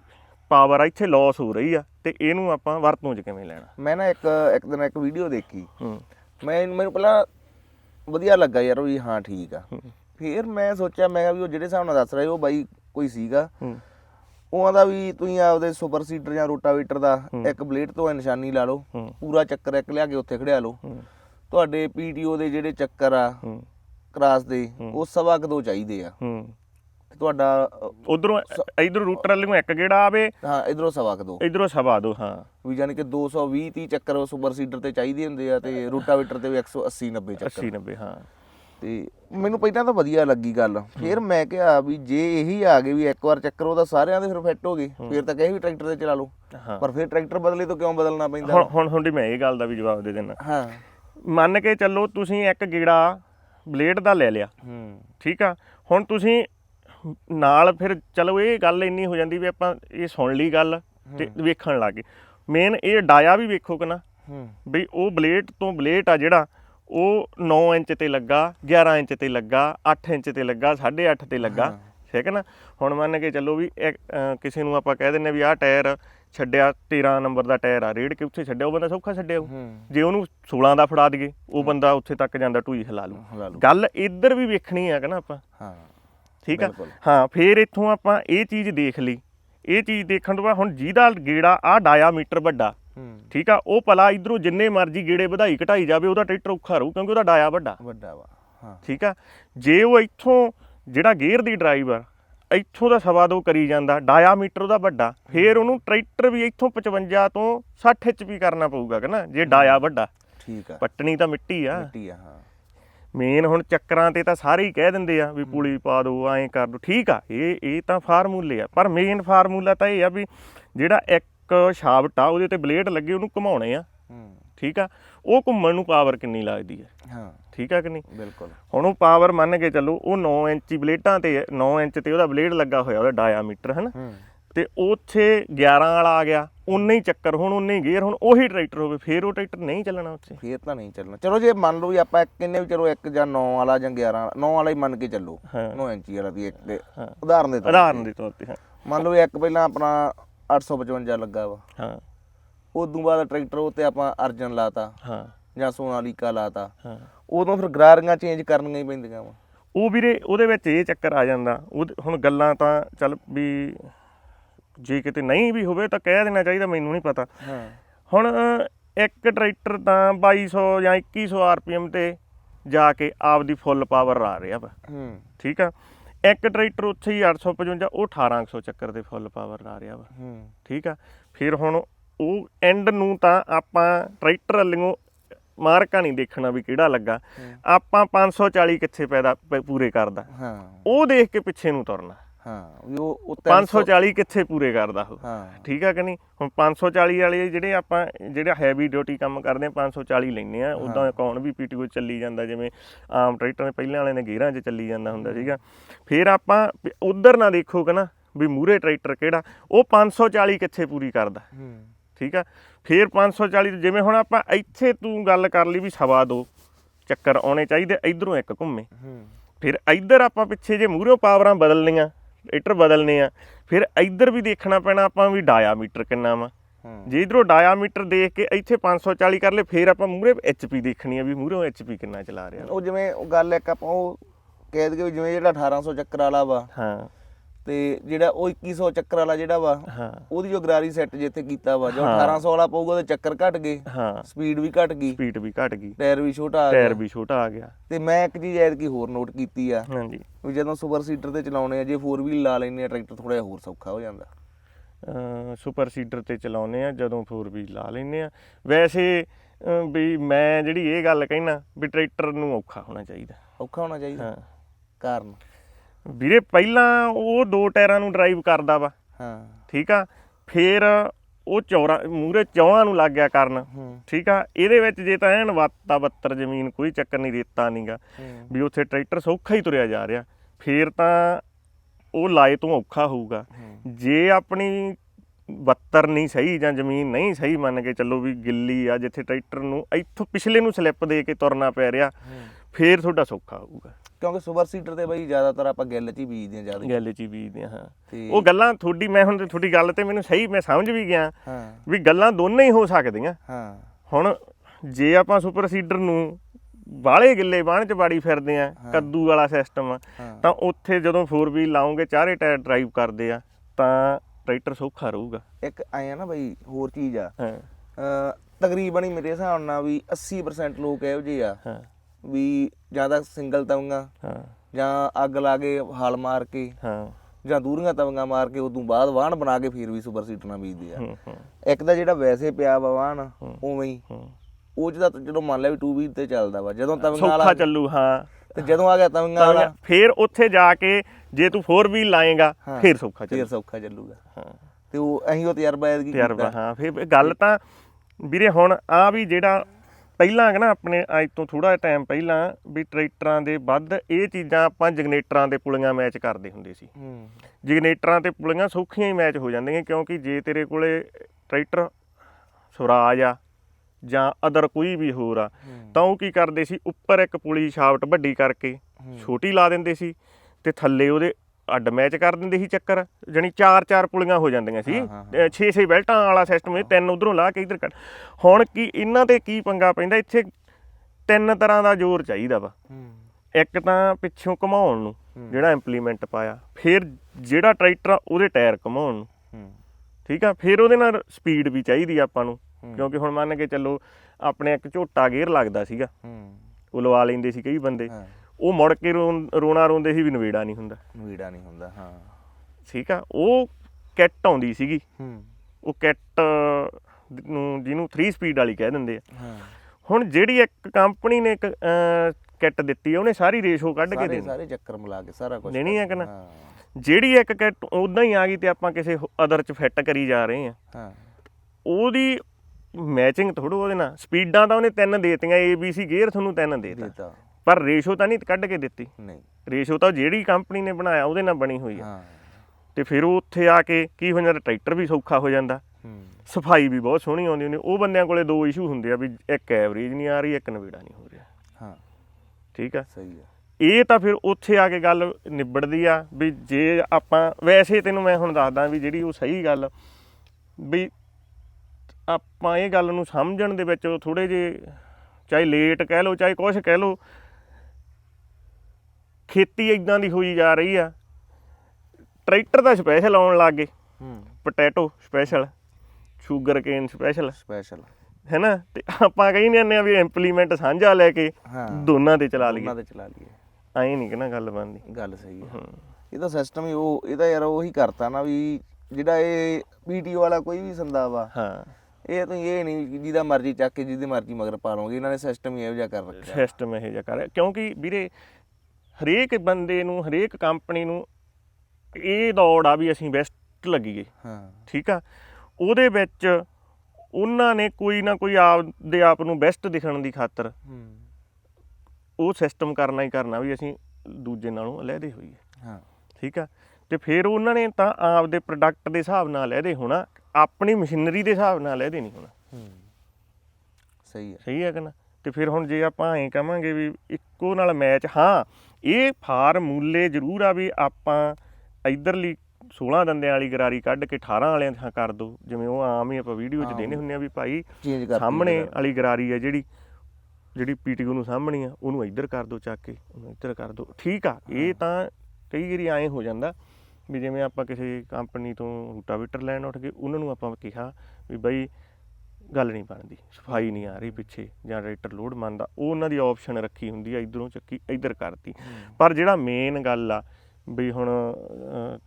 ਪਾਵਰ ਆ ਇੱਥੇ ਲਾਸ ਹੋ ਰਹੀ ਆ ਤੇ ਇਹਨੂੰ ਆਪਾਂ ਵਰਤੋਂ 'ਚ ਕਿਵੇਂ ਲੈਣਾ? ਮੈਂ ਨਾ ਇੱਕ ਇੱਕ ਦਿਨ ਇੱਕ ਵੀਡੀਓ ਦੇਖੀ। ਮੈਂ ਮੈਨੂੰ ਪਹਿਲਾਂ ਵਧੀਆ ਲੱਗਾ ਯਾਰ ਵੀ ਹਾਂ ਠੀਕ ਆ। ਫਿਰ ਮੈਂ ਸੋਚਿਆ ਮੈਂ ਕਿਹਾ ਵੀ ਉਹ ਜਿਹੜੇ ਹਿਸਾਬ ਨਾਲ ਦੱਸ ਰਿਹਾ ਉਹ ਬਾਈ ਕੋਈ ਸੀਗਾ। ਉਹਾਂ ਦਾ ਵੀ ਤੁਸੀਂ ਆਪਦੇ ਸੁਪਰ ਸੀਡਰ ਜਾਂ ਰੋਟਾਵੇਟਰ ਦਾ ਇੱਕ ਬਲੇਡ ਤੋਂ ਇਹ ਨਿਸ਼ਾਨੀ ਲਾ ਲਓ। ਪੂਰਾ ਚੱਕਰ ਇੱਕ ਲਿਆ ਕੇ ਉੱਥੇ ਖੜਿਆ ਲਓ। ਤੁਹਾਡੇ ਪੀਟੀਓ ਦੇ ਜਿਹੜੇ ਚੱਕਰ ਆ ਕਰਾਸ ਦੇ ਉਹ ਸਵਾ ਕੁ ਦੋ ਚਾਹੀਦੇ ਆ। ਤੁਹਾਡਾ ਉਧਰੋਂ ਇਧਰ ਰੂਟਰ ਵਾਲੇ ਇੱਕ ਗੇੜਾ ਆਵੇ? ਹਾਂ ਇਧਰੋਂ ਸਵਾ ਕੁ ਦੋ। ਇਧਰੋਂ ਸਵਾ ਦੋ ਹਾਂ। ਵੀ ਜਾਨੀ ਕਿ 220 30 ਚੱਕਰ ਸੁਪਰ ਸੀਡਰ ਤੇ ਚਾਹੀਦੇ ਹੁੰਦੇ ਆ ਤੇ ਰੋਟਾਵੇਟਰ ਤੇ ਵੀ 180 90 ਚੱਕਰ। 80 90 ਹਾਂ। ਤੇ ਮੈਨੂੰ ਪਹਿਲਾਂ ਤਾਂ ਵਧੀਆ ਲੱਗੀ ਗੱਲ। ਫਿਰ ਮੈਂ ਕਿਹਾ ਵੀ ਜੇ ਇਹੀ ਆ ਗਏ ਵੀ ਇੱਕ ਵਾਰ ਚੱਕਰ ਉਹਦਾ ਸਾਰਿਆਂ ਦੇ ਫਿਰ ਫਿੱਟ ਹੋ ਗਏ। ਫਿਰ ਤਾਂ ਕਹੇ ਵੀ ਟਰੈਕਟਰ ਤੇ ਚਲਾ ਲਓ। ਪਰ ਫਿਰ ਟਰੈਕਟਰ ਬਦਲੇ ਤੋਂ ਕਿਉਂ ਬਦਲਣਾ ਪੈਂਦਾ? ਹੁਣ ਹੁਣ ਤੁਹਾਡੀ ਮੈਂ ਇਹ ਗੱਲ ਦਾ ਵੀ ਜਵਾਬ ਦੇ ਦੇਣਾ ਹਾਂ। ਮੰਨ ਕੇ ਚੱਲੋ ਤੁਸੀਂ ਇੱਕ ਗੇੜਾ ਬਲੇਡ ਦਾ ਲੈ ਲਿਆ। ਹੂੰ। ਠੀਕ ਆ? ਹੁਣ ਤੁਸੀਂ ਨਾਲ ਫਿਰ ਚਲੋ ਇਹ ਗੱਲ ਇੰਨੀ ਹੋ ਜਾਂਦੀ ਵੀ ਆਪਾਂ ਇਹ ਸੁਣ ਲਈ ਗੱਲ ਤੇ ਵੇਖਣ ਲੱਗੇ ਮੇਨ ਇਹ ਡਾਇਆ ਵੀ ਵੇਖੋ ਕਿ ਨਾ। ਹੂੰ। ਵੀ ਉਹ ਬਲੇਡ ਤੋਂ ਬਲੇਡ ਆ ਜਿਹੜਾ ਉਹ 9 ਇੰਚ ਤੇ ਲੱਗਾ 11 ਇੰਚ ਤੇ ਲੱਗਾ 8 ਇੰਚ ਤੇ ਲੱਗਾ 8.5 ਤੇ ਲੱਗਾ। ਠੀਕ ਹੈ ਨਾ? ਹੁਣ ਮੰਨ ਕੇ ਚੱਲੋ ਵੀ ਕਿਸੇ ਨੂੰ ਆਪਾਂ ਕਹਿ ਦਿੰਨੇ ਵੀ ਆਹ ਟਾਇਰ ਛੱਡਿਆ 13 ਨੰਬਰ ਦਾ ਟਾਇਰ ਆ ਰੇੜ ਕੇ ਉੱਥੇ ਛੱਡਿਆ ਉਹ ਬੰਦਾ ਸੌਖਾ ਛੱਡਿਆ ਉਹ। ਜੇ ਉਹਨੂੰ 16 ਦਾ ਫੜਾ ਦਈਏ ਉਹ ਬੰਦਾ ਉੱਥੇ ਤੱਕ ਜਾਂਦਾ ਢੂਈ ਹਿਲਾ ਲੂ ਗੱਲ ਇੱਧਰ ਵੀ ਵੇਖਣੀ ਹੈ ਕਿ ਨਾ ਆਪਾਂ? ਹਾਂ। ਠੀਕ ਆ। ਹਾਂ ਫੇਰ ਇੱਥੋਂ ਆਪਾਂ ਇਹ ਚੀਜ਼ ਦੇਖ ਲਈ। ਇਹ ਚੀਜ਼ ਦੇਖਣ ਤੋਂ ਬਾਅਦ ਹੁਣ ਜਿਹਦਾ ਗੇੜਾ ਆ ਡਾਇਆਮੀਟਰ ਵੱਡਾ ਠੀਕ ਆ ਉਹ ਭਲਾ ਇਧਰੋਂ ਜਿੰਨੇ ਮਰਜ਼ੀ ਗੇੜੇ ਵਧਾਈ ਘਟਾਈ ਜਾਵੇ ਉਹਦਾ ਟਰੈਕਟਰ ਔਖਾ ਰਹੂ ਕਿਉਂਕਿ ਉਹਦਾ ਡਾਇਆ ਵੱਡਾ। ਵੱਡਾ ਵਾ ਹਾਂ। ਠੀਕ ਆ ਜੇ ਉਹ ਇੱਥੋਂ ਜਿਹੜਾ ਗੇਅਰ ਦੀ ਡਰਾਈਵਰ ਇੱਥੋਂ ਦਾ ਸਵਾ ਦੋ ਕਰੀ ਜਾਂਦਾ ਡਾਇਆਮੀਟਰ ਉਹਦਾ ਵੱਡਾ ਫੇਰ ਉਹਨੂੰ ਟਰੈਕਟਰ ਵੀ ਇੱਥੋਂ 55 ਤੋਂ 60 ਐਚਪੀ ਕਰਨਾ ਪਊਗਾ ਕਿ ਨਾ ਜੇ ਡਾਇਆ ਵੱਡਾ। ਠੀਕ ਆ। ਪੱਟਣੀ ਤਾਂ ਮਿੱਟੀ ਆ। ਮਿੱਟੀ ਆ ਹਾਂ। ਮੇਨ ਹੁਣ ਚੱਕਰਾਂ ਤੇ ਤਾਂ ਸਾਰੇ ਹੀ ਕਹਿ ਦਿੰਦੇ ਆ ਵੀ ਪੁਲੀ ਪਾ ਦਿਓ ਐਂ ਕਰ ਦਿਓ ਠੀਕ ਆ ਇਹ ਇਹ ਤਾਂ ਫਾਰਮੂਲੇ ਆ ਪਰ ਮੇਨ ਫਾਰਮੂਲਾ ਤਾਂ ਇਹ ਆ ਵੀ ਜਿਹੜਾ ਇੱਕ ਸ਼ਾਫਟ ਆ ਉਹਦੇ ਤੇ ਬਲੇਡ ਲੱਗੇ ਉਹਨੂੰ ਘੁਮਾਉਣੇ ਆ। ਠੀਕ ਆ? ਉਹ ਘੁੰਮਣ ਨੂੰ ਪਾਵਰ ਕਿੰਨੀ ਲੱਗਦੀ ਹੈ? ਹਾਂ। ਠੀਕ ਆ ਕਿ ਨਹੀਂ? ਬਿਲਕੁਲ। ਹੁਣ ਉਹ ਪਾਵਰ ਮੰਨ ਕੇ ਚੱਲੋ ਉਹ 9 ਇੰਚੀ ਬਲੇਡਾਂ ਤੇ 9 ਇੰਚ ਤੇ ਉਹਦਾ ਬਲੇਡ ਲੱਗਾ ਹੋਇਆ ਉਹਦਾ ਡਾਇਆਮੀਟਰ ਹਨ? ਤੇ ਉੱਥੇ 11 ਵਾਲਾ ਆ ਗਿਆ ਉਨੇ ਹੀ ਚੱਕਰ ਹੁਣ ਉਨੇ ਹੀ ਗੇਅਰ ਹੁਣ ਉਹੀ ਟਰੈਕਟਰ ਹੋਵੇ ਫੇਰ ਉਹ ਟਰੈਕਟਰ ਨਹੀਂ ਚੱਲਣਾ ਉੱਥੇ। ਫੇਰ ਤਾਂ ਨਹੀਂ ਚੱਲਣਾ। ਚਲੋ ਜੇ ਮੰਨ ਲਓ ਵੀ ਆਪਾਂ ਇੱਕ ਕਿੰਨੇ ਵੀ ਚਲੋ ਇੱਕ ਜਾਂ 9 ਵਾਲਾ ਜਾਂ 11 ਵਾਲਾ 9 ਵਾਲਾ ਹੀ ਮੰਨ ਕੇ ਚੱਲੋ ਹਾਂ। 9 ਇੰਚੀ ਵਾਲਾ ਦੀ ਇੱਕ। ਉਦਾਹਰਨ ਦੇ ਤੌਰ ਤੇ। ਉਦਾਹਰਨ ਦੇ ਤੌਰ ਤੇ ਹਾਂ। ਮੰਨ ਲਓ ਵੀ ਇੱਕ ਪਹਿਲਾਂ ਆਪਣਾ 855 ਲੱਗਾ ਵਾ। ਹਾਂ। ਉਦੋਂ ਬਾਅਦ ਟਰੈਕਟਰ ਉੱਤੇ ਆਪਾਂ ਅਰਜਨ ਲਾਤਾ ਹਾਂ। ਜਾਂ ਸੋਨਾਲੀਕਾ ਲਾਤਾ। ਹਾਂ। ਉਦੋਂ ਫਿਰ ਗਰਾਰੀਆਂ ਚੇਂਜ ਕਰਨੀਆਂ ਹੀ ਪੈਂਦੀਆਂ ਵਾ। ਉਹ ਵੀਰੇ ਉਹਦੇ ਵਿੱਚ ਇਹ ਚੱਕਰ ਆ ਜਾਂਦਾ। ਉਹ ਹੁਣ ਗੱਲਾਂ ਤਾਂ ਚੱਲ ਵੀ ਜੇ ਕਿਤੇ ਨਹੀਂ ਵੀ ਹੋਵੇ ਤਾਂ ਕਹਿ ਦੇਣਾ ਚਾਹੀਦਾ ਮੈਨੂੰ ਨਹੀਂ ਪਤਾ। ਹਾਂ। ਹੁਣ ਇੱਕ ਟਰੈਕਟਰ ਤਾਂ 2200 ਜਾਂ 2100 ਆਰਪੀਐਮ ਤੇ ਜਾ ਕੇ ਆਪਦੀ ਫੁੱਲ ਪਾਵਰ ਆ ਰਿਹਾ ਵਾ। ਹੂੰ। ਠੀਕ ਆ? ਇੱਕ ਟਰੈਕਟਰ ਉੱਥੇ ਹੀ 855 ਉਹ 1800 ਚੱਕਰ ਦੇ ਫੁੱਲ ਪਾਵਰ ਆ ਰਿਹਾ ਵਾ। ਹੂੰ। ਠੀਕ ਆ? ਫਿਰ ਹੁਣ ਉਹ ਐਂਡ ਨੂੰ ਤਾਂ ਆਪਾਂ ਟਰੈਕਟਰ ਵੱਲੋਂ ਮਾਰਕਾ ਨਹੀਂ ਦੇਖਣਾ ਵੀ ਕਿਹੜਾ ਲੱਗਾ। ਆਪਾਂ 540 ਕਿੱਥੇ ਪੈਦਾ ਪੂਰੇ ਕਰਦਾ। ਹਾਂ। ਉਹ ਦੇਖ ਕੇ ਪਿੱਛੇ ਨੂੰ ਤੁਰਨਾ। ਹਾਂ ਵੀ ਉਹ ਉਹ 300 540 ਕਿੱਥੇ ਪੂਰੇ ਕਰਦਾ ਉਹ? ਹਾਂ। ਠੀਕ ਆ ਕਿ ਨਹੀਂ? ਹੁਣ 540 ਵਾਲੇ ਜਿਹੜੇ ਆਪਾਂ ਜਿਹੜਾ ਹੈਵੀ ਡਿਊਟੀ ਕੰਮ ਕਰਦੇ ਆ 540 ਲੈਨੇ ਆ ਉਦਾਂ ਕੌਣ ਵੀ ਪੀਟੀਓ ਚੱਲੀ ਜਾਂਦਾ ਜਿਵੇਂ ਆਮ ਟਰੈਕਟਰ ਦੇ ਪਹਿਲਾਂ ਵਾਲੇ ਨੇ ਗੇਅਰਾਂ 'ਚ ਚੱਲੀ ਜਾਂਦਾ ਹੁੰਦਾ ਸੀਗਾ। ਫਿਰ ਆਪਾਂ ਉਧਰ ਨਾ ਦੇਖੋ ਕਿ ਨਾ ਵੀ ਮੂਰੇ ਟਰੈਕਟਰ ਕਿਹੜਾ ਉਹ 540 ਕਿੱਥੇ ਪੂਰੀ ਕਰਦਾ। ਠੀਕ ਆ? ਫੇਰ 540 ਤੋਂ ਜਿਵੇਂ ਹੁਣ ਆਪਾਂ ਇੱਥੇ ਤੂੰ ਗੱਲ ਕਰ ਲਈ ਵੀ ਸਵਾ ਦੋ ਚੱਕਰ ਆਉਣੇ ਚਾਹੀਦੇ ਇਧਰੋਂ ਇੱਕ ਘੁੰਮੇ। ਫਿਰ ਇੱਧਰ ਆਪਾਂ ਪਿੱਛੇ ਜੇ ਮੂਹਰੋਂ ਪਾਵਰਾਂ ਬਦਲਣੀਆਂ ਲੀਟਰ ਬਦਲਨੇ ਆ। ਫਿਰ ਇੱਧਰ ਵੀ ਦੇਖਣਾ ਪੈਣਾ ਆਪਾਂ ਵੀ ਡਾਇਆਮੀਟਰ ਕਿੰਨਾ ਵਾ। ਜੇ ਇਧਰੋਂ ਡਾਇਆਮੀਟਰ ਦੇਖ ਕੇ ਇੱਥੇ 540 ਕਰ ਲਏ ਫਿਰ ਆਪਾਂ ਮੂਹਰੇ ਐਚਪੀ ਦੇਖਣੀ ਆ ਵੀ ਮੂਹਰੋਂ ਐਚਪੀ ਕਿੰਨਾ ਚਲਾ ਰਿਹਾ। ਉਹ ਜਿਵੇਂ ਉਹ ਗੱਲ ਇੱਕ ਆਪਾਂ ਉਹ ਕਹਿ ਦਈਏ ਜਿਵੇਂ ਜਿਹੜਾ 1800 ਚੱਕਰ ਵਾਲਾ ਵਾ। ਹਾਂ। ਤੇ ਜਿਹੜਾ ਉਹ 2100 ਚੱਕਰ ਵਾਲਾ ਜਿਹੜਾ ਵਾ ਉਹਦੀ ਜੋ ਗਰਾਰੀ ਸੈੱਟ ਜਿੱਥੇ ਕੀਤਾ ਵਾ ਜੋ ਹਾਂ। 1800 ਵਾਲਾ ਪਊਗਾ ਤੇ ਚੱਕਰ ਘਟ ਗਏ ਹਾਂ। ਸਪੀਡ ਵੀ ਘਟ ਗਈ। ਸਪੀਡ ਵੀ ਘਟ ਗਈ। ਟਾਇਰ ਵੀ ਛੋਟਾ ਆ ਟਾਇਰ ਗਿਆ। ਵੀ ਛੋਟਾ ਆ ਗਿਆ। ਤੇ ਮੈਂ ਇੱਕ ਚੀਜ਼ ਐਤਕੀ ਹੋਰ ਨੋਟ ਕੀਤੀ ਆ ਹਾਂਜੀ। ਵੀ ਜਦੋਂ ਸੁਪਰ ਸੀਟਰ ਤੇ ਚਲਾਉਣੇ ਆ ਜੇ 4 ਵੀਲ ਲਾ ਲੈਨੇ ਆ ਟਰੈਕਟਰ ਥੋੜਾ ਜਿਹਾ ਹੋਰ ਸੌਖਾ ਹੋ ਜਾਂਦਾ। ਅ ਸੁਪਰ ਸੀਡਰ ਤੇ ਚਲਾਉਨੇ ਆ ਜਦੋਂ 4 ਵੀ ਲਾ ਲੈਨੇ ਆ। ਵੈਸੇ ਵੀ ਮੈਂ ਜਿਹੜੀ ਇਹ ਗੱਲ ਕਹਿਣਾ ਵੀ ਟਰੈਕਟਰ ਨੂੰ ਔਖਾ ਹੋਣਾ ਚਾਹੀਦਾ। ਔਖਾ ਹੋਣਾ ਚਾਹੀਦਾ। ਹਾਂ। ਕਾਰਨ? ਵੀਰੇ ਪਹਿਲਾਂ ਉਹ ਦੋ ਟਾਇਰਾਂ ਨੂੰ ਡਰਾਈਵ ਕਰਦਾ ਵਾ। ਹਾਂ। ਠੀਕ ਆ? ਫੇਰ ਉਹ ਚੌਰਾ ਮੂਰੇ ਚੌਹਾਂ ਨੂੰ ਲੱਗ ਗਿਆ ਕਰਨ। ਠੀਕ ਆ? ਇਹਦੇ ਵਿੱਚ ਜੇ ਤਾਂ ਐਨ ਵਾਤਾ ਬੱਤਰ ਜ਼ਮੀਨ ਕੋਈ ਚੱਕਰ ਨਹੀਂ ਰੇਤਾ ਨਹੀਂਗਾ ਵੀ ਉੱਥੇ ਟਰੈਕਟਰ ਸੌਖਾ ਹੀ ਤੁਰਿਆ ਜਾ ਰਿਹਾ। ਫੇਰ ਤਾਂ ਉਹ ਲਾਏ ਤੋਂ ਔਖਾ ਹੋਊਗਾ। ਜੇ ਆਪਣੀ ਬੱਤਰ ਨਹੀਂ ਸਹੀ ਜਾਂ ਜ਼ਮੀਨ ਨਹੀਂ ਸਹੀ ਮੰਨ ਕੇ ਚੱਲੋ ਵੀ ਗਿੱਲੀ ਆ ਜਿੱਥੇ ਟਰੈਕਟਰ ਨੂੰ ਇੱਥੋਂ ਪਿਛਲੇ ਨੂੰ ਸਲਿੱਪ ਦੇ ਕੇ ਤੁਰਨਾ ਪੈ ਰਿਹਾ। ਫੇਰ ਤੁਹਾਡਾ ਸੌਖਾ ਹੋਊਗਾ। ਕਿਉਂਕਿ ਸੁਪਰ ਸੀਟਰ ਤੇ ਬਈ ਜ਼ਿਆਦਾਤਰ ਆਪਾਂ ਗਿੱਲ ਚ ਹੀ ਬੀਜਦੇ ਆ ਜ਼ਿਆਦਾ। ਗੱਲ ਚ ਹੀ ਬੀਜਦੇ ਆ, ਹਾਂ। ਤੇ ਉਹ ਗੱਲਾਂ ਤੁਹਾਡੀ ਮੈਂ ਹੁਣ ਤੁਹਾਡੀ ਗੱਲ ਤੇ ਮੈਨੂੰ ਸਹੀ ਮੈਂ ਸਮਝ ਵੀ ਗਿਆ ਹਾਂ। ਵੀ ਗੱਲਾਂ ਦੋਨੇ ਹੀ ਹੋ ਸਕਦੀਆਂ। ਹਾਂ। ਹੁਣ ਜੇ ਆਪਾਂ ਸੁਪਰ ਸੀਡਰ ਨੂੰ ਬਾਲੇ ਗਿੱਲੇ ਬਾਣ ਚ ਬਾੜੀ ਫਿਰਦੇ ਆ ਕੱਦੂ ਵਾਲਾ ਸਿਸਟਮ ਆ ਹਾਂ। ਤਾਂ ਉੱਥੇ ਜਦੋਂ 4 ਵੀਲ ਲਾਉਂਗੇ ਚਾਰੇ ਟਾਇਰ ਡਰਾਈਵ ਕਰਦੇ ਆ ਤਾਂ ਟਰੈਕਟਰ ਸੌਖਾ ਰਹੂਗਾ। ਇੱਕ ਆਇਆ ਨਾ ਬਈ ਹੋਰ ਚੀਜ਼ ਆ। ਹਾਂ। ਤਕਰੀਬਨ ਹੀ ਮੇਰੇ ਹਿਸਾਬ ਨਾਲ ਵੀ 80% ਲੋਕ ਇਹੋ ਜਿਹੇ ਆ। ਹਾਂ। ਵੀ ਜ਼ਿਆਦਾ ਸਿੰਗਲ ਤਵੀਆਂ ਹਾਂ। ਜਾਂ ਅੱਗ ਲਾ ਕੇ ਹਾਲ ਮਾਰ ਕੇ ਹਾਂ। ਜਾਂ ਦੂਰੀਆਂ ਤਵੀਆਂ ਮਾਰ ਕੇ ਉਦੋਂ ਬਾਅਦ ਵਾਹਣ ਬਣਾ ਕੇ ਫਿਰ ਵੀ ਸੁਪਰ ਨਾਲ ਬੀਜਦੇ ਆ। ਇੱਕ ਤਾਂ ਜਿਹੜਾ ਵੈਸੇ ਪਿਆ ਵਾ ਵਾਹਣ ਉਵੇਂ ਹੀ। ਉਹ ਜਿਹਦਾ ਜਦੋਂ ਮੰਨ ਲਿਆ ਵੀ 2 ਵੀਲ ਤੇ ਚੱਲਦਾ ਵਾ ਜਦੋਂ ਸੌਖਾ ਵਾਲਾ ਚੱਲੂ ਹਾਂ। ਤੇ ਜਦੋਂ ਆ ਗਿਆ ਤਵੀਆਂ ਵਾਲਾ ਫੇਰ ਉੱਥੇ ਜਾ ਕੇ ਜੇ ਤੂੰ 4 ਵੀਲ ਲਾਏਗਾ। ਫੇਰ ਸੌਖਾ ਫਿਰ ਚੱਲੂ। ਸੌਖਾ ਚੱਲੂਗਾ। ਹਾਂ। ਤੇ ਉਹ ਅਸੀਂ ਉਹ ਤਜਰਬਾ ਐਤਕੀ ਤਜਰਬਾ ਹਾਂ। ਫੇਰ ਗੱਲ ਤਾਂ ਵੀਰੇ ਹੁਣ ਆ ਵੀ ਜਿਹੜਾ ਪਹਿਲਾਂ ਹੈ ਨਾ ਆਪਣੇ ਅੱਜ ਤੋਂ ਥੋੜਾ ਟਾਈਮ ਪਹਿਲਾਂ ਵੀ ਟਰੈਕਟਰਾਂ ਦੇ ਵੱਧ ਇਹ ਚੀਜ਼ਾਂ ਆਪਾਂ ਜਨਰੇਟਰਾਂ ਦੇ ਪੁਲੀਆਂ ਮੈਚ ਕਰਦੇ ਹੁੰਦੇ ਸੀ। ਜਨਰੇਟਰਾਂ ਤੇ ਪੁਲੀਆਂ ਸੌਖੀਆਂ ਹੀ ਮੈਚ ਹੋ ਜਾਂਦੀਆਂ ਕਿਉਂਕਿ ਜੇ ਤੇਰੇ ਕੋਲੇ ਟਰੈਕਟਰ ਸਵਰਾਜ ਆ ਜਾਂ ਅਦਰ ਕੋਈ ਵੀ ਹੋਰ ਆ ਤਾਂ ਉਹ ਕੀ ਕਰਦੇ ਸੀ? ਉੱਪਰ ਇੱਕ ਪੁਲੀ ਸ਼ਾਫਟ ਵੱਡੀ ਕਰਕੇ ਛੋਟੀ ਲਾ ਦਿੰਦੇ ਸੀ ਤੇ ਥੱਲੇ ਉਹਦੇ ਅੱਡ ਮੈਚ ਕਰ ਦਿੰਦੇ ਸੀ ਚੱਕਰ ਜਾਣੀ ਚਾਰ ਚਾਰ ਪੁਲੀਆਂ ਹੋ ਜਾਂਦੀਆਂ ਸੀ। ਹਾਂ, ਹਾਂ, 6-6 ਬੈਲਟਾਂ ਵਾਲਾ ਸਿਸਟਮ ਇਹ ਤਿੰਨ ਉਧਰੋਂ ਲਾ ਕੇ ਇਧਰ ਕੱਢ। ਹੁਣ ਕੀ ਇਹਨਾਂ ਤੇ ਕੀ ਪੰਗਾ ਪੈਂਦਾ ਇੱਥੇ ਤਿੰਨ ਤਰ੍ਹਾਂ ਦਾ ਜ਼ੋਰ ਚਾਹੀਦਾ ਵਾ। ਇੱਕ ਤਾਂ ਪਿੱਛੋਂ ਘਮਾਉਣ ਨੂੰ ਜਿਹੜਾ ਇੰਪਲੀਮੈਂਟ ਪਾਇਆ ਫਿਰ ਜਿਹੜਾ ਟਰੈਕਟਰ ਆ ਉਹਦੇ ਟਾਇਰ ਘਮਾਉਣ ਨੂੰ। ਠੀਕ ਆ ਫਿਰ ਉਹਦੇ ਨਾਲ ਸਪੀਡ ਵੀ ਚਾਹੀਦੀ ਆਪਾਂ ਨੂੰ। ਕਿਉਂਕਿ ਹੁਣ ਮੰਨ ਕੇ ਚੱਲੋ ਆਪਣੇ ਇੱਕ ਝੋਟਾ ਗੇਅਰ ਲੱਗਦਾ ਸੀਗਾ। ਉਹ ਲਵਾ ਲੈਂਦੇ ਸੀ ਕਈ ਬੰਦੇ। ਉਹ ਮੁੜ ਕੇ ਰੋਣ- ਰੋਣਾ ਰੋਂਦੇ ਸੀ ਵੀ ਨਵੇੜਾ ਨਹੀਂ ਹੁੰਦਾ। ਵੀੜਾ ਨਹੀਂ ਹੁੰਦਾ ਹਾਂ। ਠੀਕ ਆ? ਉਹ ਕਿੱਟ ਆਉਂਦੀ ਸੀਗੀ। ਹੂੰ। ਉਹ ਕਿੱਟ ਨੂੰ ਜਿਹਨੂੰ 3 ਸਪੀਡ ਵਾਲੀ ਕਹਿ ਦਿੰਦੇ ਆ। ਹਾਂ। ਹੁਣ ਜਿਹੜੀ ਇੱਕ ਕੰਪਨੀ ਨੇ ਇੱਕ ਕਿੱਟ ਦਿੱਤੀ ਆ ਉਹਨੇ ਸਾਰੀ ਰੇਸ਼ੋ ਕੱਢ ਕੇ ਸਾਰੇ ਦੇਣੀ। ਸਾਰੇ ਚੱਕਰ ਮਿਲਾ ਕੇ ਸਾਰਾ ਕੁਝ ਦੇਣੀ ਆ ਕਿ ਨਾ? ਹਾਂ। ਜਿਹੜੀ ਇੱਕ ਕਿੱਟ ਉਦਾਂ ਹੀ ਆ ਗਈ ਤੇ ਆਪਾਂ ਕਿਸੇ ਅਦਰ ਚ ਫਿੱਟ ਕਰੀ ਜਾ ਰਹੇ ਆ। ਹਾਂ। ਉਹਦੀ ਮੈਚਿੰਗ ਥੋੜੋ ਉਹਦੇ ਨਾਲ। ਸਪੀਡਾਂ ਤਾਂ ਉਹਨੇ ਤਿੰਨ ਦੇਤੀਆਂ ABC ਗੇਅਰ ਤੁਹਾਨੂੰ ਤਿੰਨ ਦੇਤਾ। ਦੇਤਾ। ਪਰ ਰੇਸ਼ੋ ਤਾਂ ਨਹੀਂ ਕੱਢ ਕੇ ਦਿੱਤੀ। ਨਹੀਂ। ਰੇਸ਼ੋ ਤਾਂ ਜਿਹੜੀ ਕੰਪਨੀ ਨੇ ਬਣਾਇਆ ਉਹਦੇ ਨਾਲ ਬਣੀ ਹੋਈ ਆ। ਹਾਂ। ਤੇ ਫਿਰ ਉਹ ਉੱਥੇ ਆ ਕੇ ਕੀ ਹੋ ਜਾਂਦਾ ਟਰੈਕਟਰ ਵੀ ਸੌਖਾ ਹੋ ਜਾਂਦਾ। ਹੂੰ। ਸਫ਼ਾਈ ਵੀ ਬਹੁਤ ਸੋਹਣੀ ਆਉਂਦੀ ਹੁੰਦੀ। ਉਹ ਬੰਦਿਆਂ ਕੋਲੇ ਦੋ ਇਸ਼ੂ ਹੁੰਦੇ ਆ ਵੀ ਇੱਕ ਐਵਰੇਜ ਨਹੀਂ ਆ ਰਹੀ ਇੱਕ ਨਵੇੜਾ ਨਹੀਂ ਹੋ ਰਿਹਾ। ਹਾਂ। ਠੀਕ ਆ? ਸਹੀ ਹੈ ਇਹ ਤਾਂ ਫਿਰ ਉੱਥੇ ਆ ਕੇ ਗੱਲ ਨਿਬੜਦੀ ਆ ਵੀ ਜੇ ਆਪਾਂ ਵੈਸੇ ਤੈਨੂੰ ਮੈਂ ਹੁਣ ਦੱਸਦਾ ਵੀ ਜਿਹੜੀ ਉਹ ਸਹੀ ਗੱਲ ਵੀ ਆਪਾਂ ਇਹ ਗੱਲ ਨੂੰ ਸਮਝਣ ਦੇ ਵਿੱਚ ਥੋੜੇ ਜੇ ਚਾਹੇ ਲੇਟ ਕਹਿ ਲਓ ਚਾਹੇ ਕੁਝ ਕਹਿ ਲਓ ਖੇਤੀ ਇਦਾਂ ਦੀ ਹੋਈ ਜਾ ਰਹੀ ਆ। ਟਰੈਕਟਰ ਦਾ ਸਪੈਸ਼ਲ ਆਉਣ ਲੱਗ ਗਏ। ਹੂੰ। Potato special sugar cane special special ਹੈਨਾ? ਤੇ ਆਪਾਂ ਕਹੀ ਜਾਂਦੇ ਆ ਵੀ ਇੰਪਲੀਮੈਂਟ ਸਾਂਝਾ ਲੈ ਕੇ ਦੋਨਾਂ ਤੇ ਚਲਾ ਲਈਏ। ਉਹਨਾਂ ਦੇ ਚਲਾ ਲਈਏ। ਐਂ ਨਹੀਂ ਕਿ ਨਾ ਗੱਲ ਬਣਦੀ। ਗੱਲ ਸਹੀ ਹੈ। ਇਹ ਤਾਂ ਸਿਸਟਮ ਹੀ ਉਹ ਇਹਦਾ ਯਾਰ ਉਹੀ ਕਰਤਾ ਨਾ ਵੀ ਜਿਹੜਾ ਇਹ ਪੀਟੀਓ ਵਾਲਾ ਕੋਈ ਵੀ ਸੰਦਾ ਵਾ। ਹਾਂ। ਇਹ ਤਾਂ ਇਹ ਨਹੀਂ ਜਿਹਦਾ ਮਰਜ਼ੀ ਚੱਕ ਕੇ ਜਿਹਦੀ ਮਰਜ਼ੀ ਮਗਰ ਪਾ ਲਓਗੇ। ਇਹਨਾਂ ਨੇ ਸਿਸਟਮ ਹੀ ਇਹੋ ਜਿਹਾ ਕਰ ਰੱਖਿਆ। ਸਿਸਟਮ ਇਹ ਜਿਹਾ ਕਰ ਕਿਉਂਕਿ ਵੀਰੇ ਹਰੇਕ ਬੰਦੇ ਨੂੰ ਹਰੇਕ ਕੰਪਨੀ ਨੂੰ ਇਹ ਦੌੜ ਆ ਵੀ ਅਸੀਂ ਬੈਸਟ ਲੱਗੀਏ। ਹਾਂ। ਠੀਕ ਆ? ਉਹਦੇ ਵਿੱਚ ਉਹਨਾਂ ਨੇ ਕੋਈ ਨਾ ਕੋਈ ਆਪ ਦੇ ਆਪ ਨੂੰ ਬੈਸਟ ਦਿਖਣ ਦੀ ਖਾਤਰ ਉਹ ਸਿਸਟਮ ਕਰਨਾ ਹੀ ਕਰਨਾ ਵੀ ਅਸੀਂ ਦੂਜੇ ਨਾਲੋਂ ਅਲੱਗੇ ਹੋਈਏ। ਹਾਂ। ਠੀਕ ਆ? ਤੇ ਫਿਰ ਉਹਨਾਂ ਨੇ ਤਾਂ ਆਪ ਦੇ ਪ੍ਰੋਡਕਟ ਦੇ ਹਿਸਾਬ ਨਾਲ ਇਹਦੇ ਹੋਣਾ ਆਪਣੀ ਮਸ਼ੀਨਰੀ ਦੇ ਹਿਸਾਬ ਨਾਲ ਇਹਦੇ ਨਹੀਂ ਹੋਣਾ। ਸਹੀ ਹੈ। ਸਹੀ ਹੈ ਕਿ ਨਾ? ਤੇ ਫਿਰ ਹੁਣ ਜੇ ਆਪਾਂ ਐਂ ਕਵਾਂਗੇ ਵੀ ਇੱਕੋ ਨਾਲ ਮੈਚ ਹਾਂ ਇਹ ਫਾਰਮੂਲੇ ਜ਼ਰੂਰ ਆ ਵੀ ਆਪਾਂ ਇਧਰਲੀ 16 ਦੰਦਿਆਂ ਵਾਲੀ ਗਰਾਰੀ ਕੱਢ ਕੇ 18 ਵਾਲਿਆਂ ਥਾਂ ਕਰ ਦੋ ਜਿਵੇਂ ਉਹ ਆਮ ਹੀ ਆਪਾਂ ਵੀਡੀਓ 'ਚ। ਦੇਨੇ ਹੁੰਦੇ ਆ ਵੀ ਭਾਈ ਸਾਹਮਣੇ ਵਾਲੀ ਗਰਾਰੀ ਆ ਜਿਹੜੀ ਜਿਹੜੀ ਪੀਟੀਓ ਨੂੰ ਸਾਹਮਣੀ ਆ ਉਹਨੂੰ ਇੱਧਰ ਕਰ ਦੋ ਚੱਕ ਕੇ ਉਹਨੂੰ ਇੱਧਰ ਕਰ ਦੋ। ਠੀਕ ਆ ਇਹ ਤਾਂ ਕਈ ਵਾਰੀ ਐਂ ਹੋ ਜਾਂਦਾ ਵੀ ਜਿਵੇਂ ਆਪਾਂ ਕਿਸੇ ਕੰਪਨੀ ਤੋਂ ਰੂਟਾਵੀਟਰ ਲੈਣ ਉੱਠ ਗਏ ਉਹਨਾਂ ਨੂੰ ਆਪਾਂ ਕਿਹਾ ਵੀ ਬਈ ਗੱਲ ਨਹੀਂ ਬਣਦੀ। ਸਫ਼ਾਈ ਨਹੀਂ ਆ ਰਹੀ ਪਿੱਛੇ ਜਾਂ ਰਾਈਟਰ ਲੋਡ ਮੰਨਦਾ ਉਹ ਉਹਨਾਂ ਦੀ ਆਪਸ਼ਨ ਰੱਖੀ ਹੁੰਦੀ ਆ ਇਧਰੋਂ ਚੱਕੀ ਇੱਧਰ ਕਰਤੀ। ਪਰ ਜਿਹੜਾ ਮੇਨ ਗੱਲ ਆ ਵੀ ਹੁਣ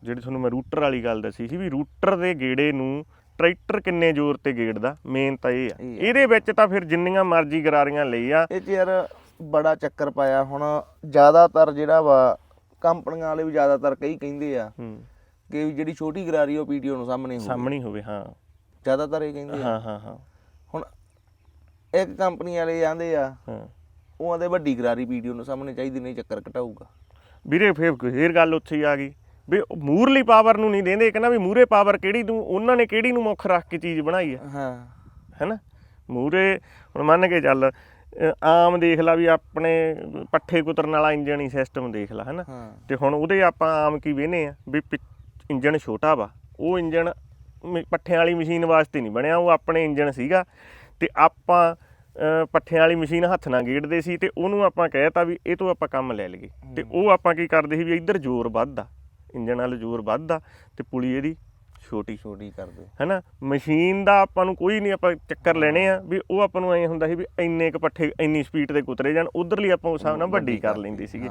ਜਿਹੜੀ ਤੁਹਾਨੂੰ ਮੈਂ ਰੂਟਰ ਵਾਲੀ ਗੱਲ ਦੱਸੀ ਸੀ ਵੀ ਰੂਟਰ ਦੇ ਗੇੜੇ ਨੂੰ ਟਰੈਕਟਰ ਕਿੰਨੇ ਜ਼ੋਰ ਤੇ ਗੇੜਦਾ? ਮੇਨ ਤਾਂ ਇਹ ਆ। ਇਹ ਆ। ਇਹਦੇ ਵਿੱਚ ਤਾਂ ਫਿਰ ਜਿੰਨੀਆਂ ਮਰਜ਼ੀ ਗਰਾਰੀਆਂ ਲਈ ਆ। ਇਹ ਯਾਰ ਬੜਾ ਚੱਕਰ ਪਾਇਆ ਹੁਣ। ਜ਼ਿਆਦਾਤਰ ਜਿਹੜਾ ਵਾ ਕੰਪਨੀਆਂ ਵਾਲੇ ਵੀ ਜ਼ਿਆਦਾਤਰ ਕਈ ਕਹਿੰਦੇ ਆ ਕਿ ਜਿਹੜੀ ਛੋਟੀ ਗਰਾਰੀ ਉਹ ਪੀਟੀਓ ਨੂੰ ਸਾਹਮਣੇ ਹੋਵੇ। ਸਾਹਮਣੇ ਹੋਵੇ ਹਾਂ। ਜ਼ਿਆਦਾਤਰ ਇਹ ਕਹਿੰਦੇ ਆ। ਹਾਂ ਹਾਂ ਹਾਂ। ਇੱਕ ਕੰਪਨੀ ਵਾਲੇ ਆਂਦੇ ਆ। ਹਾਂ। ਉਹ ਆਂਦੇ ਵੱਡੀ ਗਰਾਰੀ ਪੀਟੀਓ ਨੂੰ ਸਾਹਮਣੇ ਚਾਹੀਦੀ ਨਹੀਂ ਚੱਕਰ ਘਟਾਊਗਾ। ਵੀਰੇ ਫੇਰ ਫੇਰ ਗੱਲ ਉੱਥੇ ਹੀ ਆ ਗਈ। ਵੀ ਮੂਰਲੀ ਪਾਵਰ ਨੂੰ ਨਹੀਂ ਦਿੰਦੇ ਕਹਿੰਦਾ ਵੀ ਮੂਰੇ ਪਾਵਰ ਕਿਹੜੀ ਤੂੰ ਉਹਨਾਂ ਨੇ ਕਿਹੜੀ ਨੂੰ ਮੁੱਖ ਰੱਖ ਕੇ ਚੀਜ਼ ਬਣਾਈ ਆ? ਹਾਂ। ਹੈਨਾ? ਮੂਰੇ ਹੁਣ ਮੰਨ ਕੇ ਚੱਲ ਅ, ਆਮ ਦੇਖ ਲਾ ਵੀ ਆਪਣੇ ਪੱਠੇ ਕੁਤਰਨ ਵਾਲਾ ਇੰਜਨ ਹੀ ਸਿਸਟਮ ਦੇਖ ਲਾ ਹੈਨਾ? ਹਾਂ। ਤੇ ਹੁਣ ਉਹਦੇ ਆਪਾਂ ਆਮ ਕੀ ਵੇਨੇ ਆ ਵੀ ਇੰਜਨ ਛੋਟਾ ਵਾ। ਉਹ ਇੰਜਨ ਪੱਠਿਆਂ ਵਾਲੀ ਮਸ਼ੀਨ ਵਾਸਤੇ ਨਹੀਂ ਬਣਿਆ ਉਹ ਆਪਣੇ ਇੰਜਨ ਸੀਗਾ। ਤੇ ਆਪਾਂ ਪੱਠਿਆਂ ਵਾਲੀ ਮਸ਼ੀਨ ਹੱਥ ਨਾਲ ਗੇੜਦੇ ਸੀ ਤੇ ਉਹਨੂੰ ਆਪਾਂ ਕਹਿਤਾ ਵੀ ਇਹ ਤੋਂ ਆਪਾਂ ਕੰਮ ਲੈ ਲਈਏ। ਤੇ ਉਹ ਆਪਾਂ ਕੀ ਕਰਦੇ ਸੀ ਵੀ ਇੱਧਰ ਜ਼ੋਰ ਵੱਧਦਾ ਇੰਜਨ ਨਾਲ ਜ਼ੋਰ ਵੱਧਦਾ ਤੇ ਪੁਲੀ ਇਹਦੀ ਛੋਟੀ। ਛੋਟੀ ਕਰਦੇ ਹੈਨਾ? ਮਸ਼ੀਨ ਦਾ ਆਪਾਂ ਨੂੰ ਕੋਈ ਨਹੀਂ ਆਪਾਂ ਚੱਕਰ ਲੈਣੇ ਆ ਵੀ ਉਹ ਆਪਾਂ ਨੂੰ ਐਂ ਹੁੰਦਾ ਸੀ ਵੀ ਇੰਨੇ ਕ ਪੱਠੇ ਇੰਨੀ ਸਪੀਡ ਤੇ ਕੁਤਰੇ ਜਾਣ ਉਧਰਲੀ ਆਪਾਂ ਉਸ ਹਿਸਾਬ ਨਾਲ ਵੱਡੀ ਕਰ ਲੈਂਦੇ ਸੀਗੇ।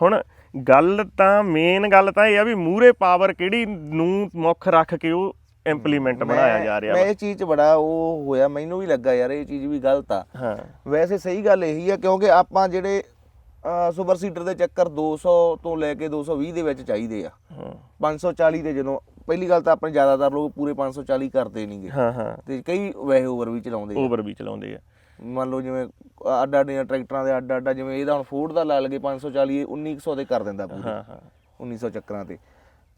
ਹੁਣ ਗੱਲ ਤਾਂ ਮੇਨ ਗੱਲ ਤਾਂ ਇਹ ਆ ਵੀ ਮੂਰੇ ਪਾਵਰ ਕਿਹੜੀ ਨੂੰ ਮੁੱਖ ਰੱਖ ਕੇ ਉਹ ਇੰਪਲੀਮੈਂਟ ਬਣਾਇਆ ਜਾ ਰਿਹਾ ਮੈਂ ਇਹ ਚੀਜ਼ 'ਚ ਬੜਾ ਉਹ ਹੋਇਆ ਮੈਨੂੰ ਵੀ ਲੱਗਾ ਯਾਰ ਇਹ ਚੀਜ਼ ਵੀ ਗਲਤ ਆ। ਹਾਂ। ਵੈਸੇ ਸਹੀ ਗੱਲ ਇਹੀ ਆ ਕਿਉਂਕਿ ਆਪਾਂ ਜਿਹੜੇ ਸੁਪਰ ਸੀਟਰ ਦੇ ਚੱਕਰ 200 ਤੋਂ ਲੈ ਕੇ 220 ਦੇ ਵਿੱਚ ਚਾਹੀਦੇ ਆ। ਹਾਂ। 540 ਦੇ ਜਦੋਂ ਪਹਿਲੀ ਗੱਲ ਤਾਂ ਆਪਣੇ ਜ਼ਿਆਦਾਤਰ ਲੋਕ ਪੂਰੇ 540 ਕਰਦੇ ਨਹੀਂਗੇ ਹਾਂ ਹਾਂ। ਤੇ ਕਈ ਵੈਸੇ ਓਵਰ ਵੀ ਚਲਾਉਂਦੇ ਆ। ਓਵਰ ਵੀ ਚਲਾਉਂਦੇ ਆ। ਮੰਨ ਲਓ ਜਿਵੇਂ ਅੱਡ ਅੱਡ ਜਾਂ ਟਰੈਕਟਰਾਂ ਦੇ ਅੱਡ ਅੱਡ ਜਿਵੇਂ ਇਹਦਾ ਹੁਣ ਫੋਰਡ ਦਾ ਲਾ ਲਗੇ 540 1900 ਦੇ ਕਰ ਦਿੰਦਾ ਪੂਰੇ। ਹਾਂ ਹਾਂ। 1900 ਚੱਕਰਾਂ ਤੇ।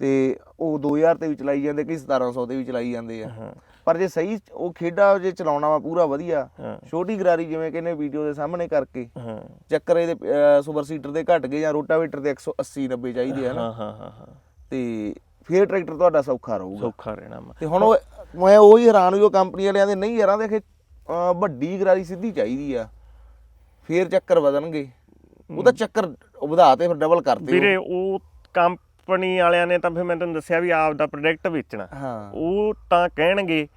ਤੇ ਉਹ 2000 ਤੇ ਵੀ ਚਲਾਈ ਜਾਂਦੇ ਕਈ 1700 ਤੇ ਵੀ ਚਲਾਈ ਜਾਂਦੇ ਆ। ਪਰ ਜੇ ਸਹੀ ਉਹ ਖੇਡਾ ਜੇ ਚਲਾਉਣਾ ਵਾ ਪੂਰਾ ਵਧੀਆ ਛੋਟੀ ਗਰਾਰੀ ਜਿਵੇਂ ਕਹਿੰਦੇ ਵੀਡੀਓ ਦੇ ਸਾਹਮਣੇ ਕਰਕੇ ਚੱਕਰ ਇਹਦੇ ਸੁਪਰ ਸੀਟਰ ਦੇ ਘਟ ਗਏ ਜਾਂ ਰੋਟਾਵੇਟਰ ਦੇ 180 90 ਚਾਹੀਦੇ ਆ ਨਾ। ਹਾਂ ਹਾਂ ਹਾਂ ਹਾਂ। ਤੇ ਫਿਰ ਟਰੈਕਟਰ ਤੁਹਾਡਾ ਸੌਖਾ ਰਹੂਗਾ। ਸੌਖਾ ਰਹਿਣਾ ਤੇ ਹੁਣ ਉਹ ਮੈਂ ਉਹੀ ਹੈਰਾਨ ਉਹ ਕੰਪਨੀ ਵਾਲਿਆਂ ਦੇ ਨਹੀਂ ਯਾਰਾਂ ਦੇਖੇ ਵੱਡੀ ਗਰਾਰੀ ਸਿੱਧੀ ਚਾਹੀਦੀ ਆ। ਫੇਰ ਚੱਕਰ ਵਧਣਗੇ। ਉਹਦਾ ਚੱਕਰ ਵਧਾ ਤੇ ਫਿਰ ਡਬਲ ਕਰਤੇ ਵੀਰੇ ਉਹ ਕੰਪਨੀ ਵਾਲਿਆਂ ਨੇ ਤਾਂ ਫਿਰ ਮੈਂ ਤੁਹਾਨੂੰ ਦੱਸਿਆ ਵੀ ਆਪ ਦਾ ਪ੍ਰੋਡਕਟ ਵੇਚਣਾ। ਹਾਂ। ਉਹ ਤਾਂ ਕਹਿਣਗੇ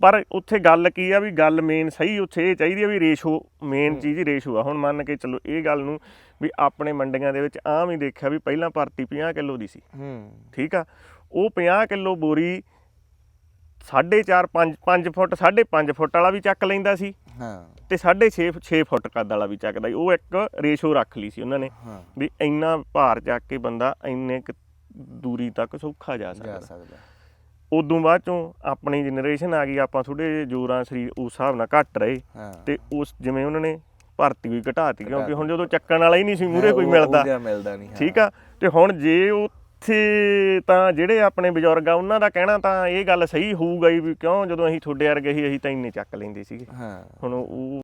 ਪਰ ਉੱਥੇ ਗੱਲ ਕੀ ਆ ਵੀ ਗੱਲ ਮੇਨ ਸਹੀ ਉੱਥੇ ਇਹ ਚਾਹੀਦੀ ਆ ਵੀ ਰੇਸ਼ੋ ਮੇਨ ਚੀਜ਼ ਹੀ ਰੇਸ਼ੋ ਆ। ਹੁਣ ਮੰਨ ਕੇ ਚੱਲੋ ਇਹ ਗੱਲ ਨੂੰ ਵੀ ਆਪਣੇ ਮੰਡੀਆਂ ਦੇ ਵਿੱਚ ਆਮ ਹੀ ਦੇਖਿਆ ਵੀ ਪਹਿਲਾਂ ਭਰਤੀ 50 ਕਿਲੋ ਦੀ ਸੀ। ਹੂੰ। ਠੀਕ ਆ? ਉਹ 50 ਕਿਲੋ ਬੋਰੀ 4.5 5 5 ਫੁੱਟ 5.5 ਫੁੱਟ ਵਾਲਾ ਵੀ ਚੱਕ ਲੈਂਦਾ ਸੀ। ਹਾਂ। ਤੇ 6.5 6 ਫੁੱਟ ਕੱਦ ਵਾਲਾ ਵੀ ਚੱਕਦਾ ਉਹ ਇੱਕ ਰੇਸ਼ੋ ਰੱਖ ਲਈ ਸੀ ਉਹਨਾਂ ਨੇ ਵੀ ਇੰਨਾ ਭਾਰ ਚੱਕ ਕੇ ਬੰਦਾ ਇੰਨੇ ਦੂਰੀ ਤੱਕ ਸੌਖਾ ਜਾ ਸਕਦਾ। ਉਦੋਂ ਬਾਅਦ ਚੋਂ ਆਪਣੀ ਜਨਰੇਸ਼ਨ ਆ ਗਈ ਆਪਾਂ ਥੋੜੇ ਜੋਰਾਂ ਸਰੀਰ ਉਸ ਹਿਸਾਬ ਨਾਲ ਘੱਟ ਰਹੇ ਤੇ ਉਸ ਜਿਵੇਂ ਉਹਨਾਂ ਨੇ ਭਰਤੀ ਵੀ ਘਟਾਤੀ ਕਿਉਂਕਿ। ਹੁਣ ਜਦੋਂ ਚੱਕਣ ਵਾਲਾ ਹੀ ਨਹੀਂ ਸੀ ਮੂਰੇ ਕੋਈ ਉਹ- ਮਿਲਦਾ। ਉਹ ਮਿਲਦਾ ਨਹੀਂ ਠੀਕ ਆ? ਤੇ ਹੁਣ ਜੇ ਉੱਥੇ ਤਾਂ ਜਿਹੜੇ ਆਪਣੇ ਬਜ਼ੁਰਗ ਆ ਉਹਨਾਂ ਦਾ ਕਹਿਣਾ ਤਾਂ ਇਹ ਗੱਲ ਸਹੀ ਹੋਊਗਾ ਹੀ ਵੀ ਕਿਉਂ ਜਦੋਂ ਅਸੀਂ ਤੁਹਾਡੇ ਵਰਗੇ ਸੀ ਅਸੀਂ ਤਾਂ ਇੰਨੇ ਚੱਕ ਲੈਂਦੇ ਸੀਗੇ। ਹਾਂ। ਹੁਣ ਉਹ